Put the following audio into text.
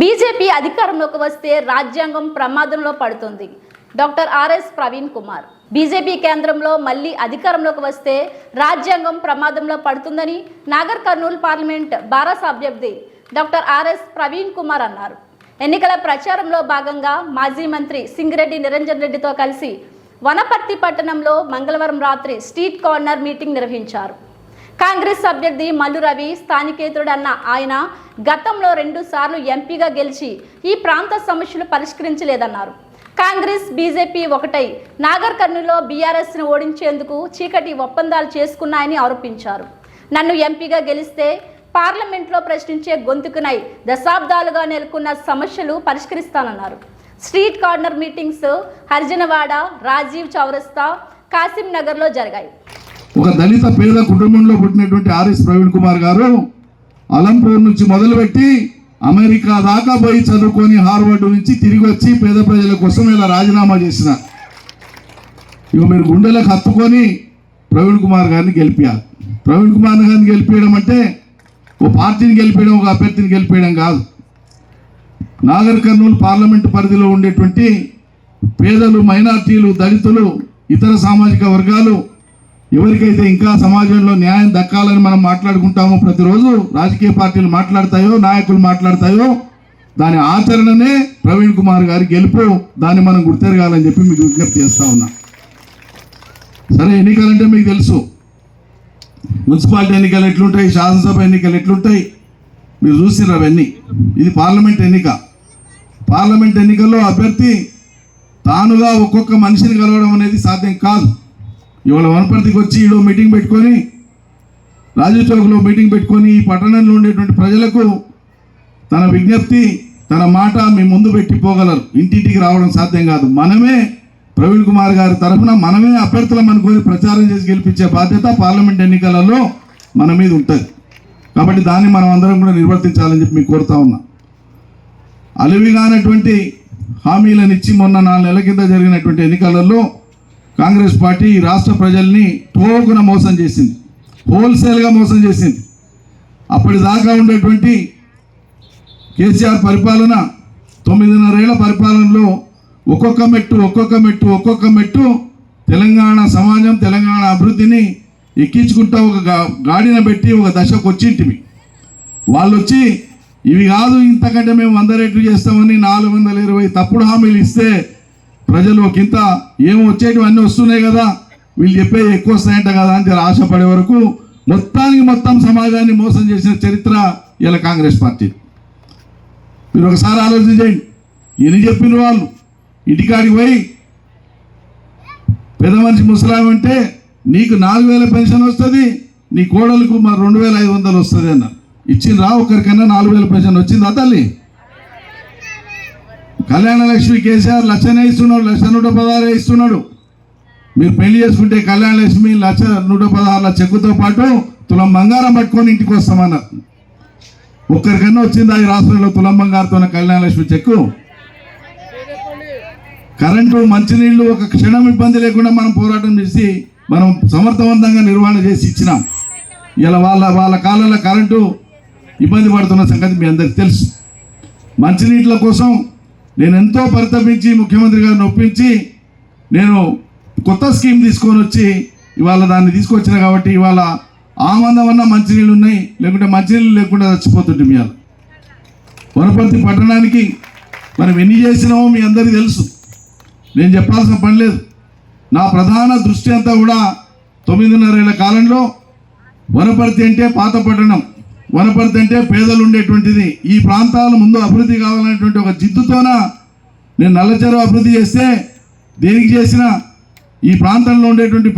BJP అధికారంలోకి వస్తే రాజ్యాంగం ప్రమాదంలో పడుతుంది. Doctor RS Praveen Kumar. BJP కేంద్రంలో మళ్ళీ అధికారంలోకి వస్తే రాజ్యాంగం ప్రమాదంలో పడుతుందని నాగర్ కర్నూలు పార్లమెంట్ భారత్ అభ్యర్థి డాక్టర్ ఆర్ఎస్ ప్రవీణ్ కుమార్ అన్నారు. ఎన్నికల ప్రచారంలో భాగంగా మాజీ మంత్రి సింగిరెడ్డి నిరంజన్ రెడ్డితో కలిసి వనపర్తి పట్టణంలో మంగళవారం రాత్రి స్ట్రీట్ కార్నర్ మీటింగ్ నిర్వహించారు. కాంగ్రెస్ అభ్యర్థి మల్లు రవి స్థానికేతుడన్న ఆయన గతంలో రెండు సార్లు ఎంపీగా గెలిచి ఈ ప్రాంత సమస్యలు పరిష్కరించలేదన్నారు. కాంగ్రెస్ బీజేపీ ఒకటై నాగర్ కర్నూలులో బీఆర్ఎస్ను ఓడించేందుకు చీకటి ఒప్పందాలు చేసుకున్నాయని ఆరోపించారు. నన్ను ఎంపీగా గెలిస్తే పార్లమెంట్లో ప్రశ్నించే గొంతుకునై దశాబ్దాలుగా నెలకొన్న సమస్యలు పరిష్కరిస్తానన్నారు. Street corner meetings Harjanwada Rajiv Chowrasta Kasim నగర్లో జరిగాయి. ఒక దళిత పేద కుటుంబంలో పుట్టినటువంటి ఆర్ఎస్ ప్రవీణ్ కుమార్ గారు అలంపూర్ నుంచి మొదలుపెట్టి అమెరికా దాకా పోయి చదువుకొని హార్వర్డ్ నుంచి తిరిగి వచ్చి పేద ప్రజల కోసం ఇలా రాజీనామా చేసిన. ఇక మీరు గుండెలకు హత్తుకొని ప్రవీణ్ కుమార్ గారిని గెలిపారు ప్రవీణ్ కుమార్ గారిని గెలిపించడం అంటే ఓ పార్టీని గెలిపించడం ఒక అభ్యర్థిని గెలిపించడం కాదు. నాగర్ కర్నూలు పార్లమెంటు పరిధిలో ఉండేటువంటి పేదలు మైనార్టీలు దళితులు ఇతర సామాజిక వర్గాలు ఎవరికైతే ఇంకా సమాజంలో న్యాయం దక్కాలని మనం మాట్లాడుకుంటామో ప్రతిరోజు రాజకీయ పార్టీలు మాట్లాడతాయో నాయకులు మాట్లాడతాయో దాని ఆచరణనే ప్రవీణ్ కుమార్ గారి గెలుపు దాన్ని మనం గుర్తెరగాలని చెప్పి మీకు విజ్ఞప్తి చేస్తా ఉన్నా. సరే ఎన్నికలంటే మీకు తెలుసు. మున్సిపాలిటీ ఎన్నికలు ఎట్లుంటాయి శాసనసభ ఎన్నికలు ఎట్లుంటాయి? మీరు చూసిర్రు అవన్నీ. ఇది పార్లమెంట్ ఎన్నిక. పార్లమెంట్ ఎన్నికల్లో అభ్యర్థి తానుగా ఒక్కొక్క మనిషిని కలవడం అనేది సాధ్యం కాదు. ఇవాళ వనపర్తికి వచ్చి ఈడో మీటింగ్ పెట్టుకొని రాజు చౌక్లో మీటింగ్ పెట్టుకొని ఈ పట్టణంలో ఉండేటువంటి ప్రజలకు తన విజ్ఞప్తి తన మాట మీ ముందు పెట్టి పోగలరు. ఇంటింటికి రావడం సాధ్యం కాదు. మనమే ప్రవీణ్ కుమార్ గారి తరఫున మనమే అభ్యర్థులం అనుకొని ప్రచారం చేసి గెలిపించే బాధ్యత పార్లమెంట్ ఎన్నికలలో మన మీద ఉంటుంది. కాబట్టి దాన్ని మనం అందరం కూడా నిర్వర్తించాలని చెప్పి మీకు కోరుతా ఉన్నా. అలివిగానటువంటి హామీలను ఇచ్చి మొన్న నాలుగు నెలల కింద జరిగినటువంటి ఎన్నికలలో కాంగ్రెస్ పార్టీ ఈ రాష్ట్ర ప్రజల్ని టోకున మోసం చేసింది. హోల్సేల్గా మోసం చేసింది. అప్పటిదాకా ఉండేటువంటి కేసీఆర్ పరిపాలన తొమ్మిదిన్నరేళ్ళ పరిపాలనలో ఒక్కొక్క మెట్టు ఒక్కొక్క మెట్టు ఒక్కొక్క మెట్టు తెలంగాణ సమాజం తెలంగాణ అభివృద్ధిని ఎక్కించుకుంటా ఒక గాడిన పెట్టి ఒక దశకు వచ్చింటివి వాళ్ళు వచ్చి ఇవి కాదు ఇంతకంటే మేము వంద రెట్లు చేస్తామని నాలుగు వందల ఇరవై తప్పుడు హామీలు ఇస్తే ప్రజలు ఒకంత ఏమో వచ్చేటివి అన్నీ వస్తున్నాయి కదా. వీళ్ళు చెప్పే ఎక్కువ వస్తాయంట కదా అని ఆశపడే వరకు మొత్తానికి మొత్తం సమాజాన్ని మోసం చేసిన చరిత్ర ఇలా కాంగ్రెస్ పార్టీ. మీరు ఒకసారి ఆలోచించండి ఎన్ని చెప్పిన వాళ్ళు? ఇంటికాడికి పోయి పెద్ద మనిషి ముసలాం అంటే నీకు నాలుగు వేల పెన్షన్ వస్తుంది నీ కోడలకు మరి రెండు వేల ఐదు వందలు వస్తుంది అన్న ఇచ్చిండ్రా? ఒకరికన్నా నాలుగు వేల పెన్షన్ వచ్చిందా తల్లి? కళ్యాణ లక్ష్మి కేసీఆర్ లక్షనే ఇస్తున్నాడు లక్ష నూట పదహారే ఇస్తున్నాడు. మీరు పెళ్ళి చేసుకుంటే కళ్యాణ లక్ష్మి లక్ష నూట పదహారుల చెక్కుతో పాటు తులం బంగారం పట్టుకొని ఇంటికి వస్తామన్నారు. ఒక్కరికన్నా వచ్చిందా ఈ రాష్ట్రంలో తులం బంగారుతో కళ్యాణ లక్ష్మి చెక్కు? కరెంటు మంచినీళ్ళు ఒక క్షణం ఇబ్బంది లేకుండా మనం పోరాటం చేసి మనం సమర్థవంతంగా నిర్వహణ చేసి ఇచ్చినాం. ఇలా వాళ్ళ వాళ్ళ కాలంలో కరెంటు ఇబ్బంది పడుతున్న సంగతి మీ అందరికి తెలుసు. మంచినీటిల కోసం నేను ఎంతో పరితపించి ముఖ్యమంత్రి గారిని ఒప్పించి నేను కొత్త స్కీమ్ తీసుకొని వచ్చి ఇవాళ దాన్ని తీసుకొచ్చిన కాబట్టి ఇవాళ ఆమందమన్న మంచినీళ్ళు ఉన్నాయి లేకుంటే మంచినీళ్ళు లేకుండా చచ్చిపోతుంటే మీ ఇవాళ వనపర్తి పట్టణానికి మనం ఎన్ని చేసినామో మీ అందరికీ తెలుసు. నేను చెప్పాల్సిన పని లేదు. నా ప్రధాన దృష్టి అంతా కూడా తొమ్మిదిన్నరేళ్ళ కాలంలో వనపర్తి అంటే పాత పట్టణం. వనపర్తి అంటే పేదలు ఉండేటువంటిది. ఈ ప్రాంతాల ముందు అభివృద్ధి కావాలనేటువంటి ఒక జిద్దుతోన నేను నల్లచెరువు అభివృద్ధి చేస్తే దేనికి చేసినా ఈ ప్రాంతంలో ఉండేటువంటి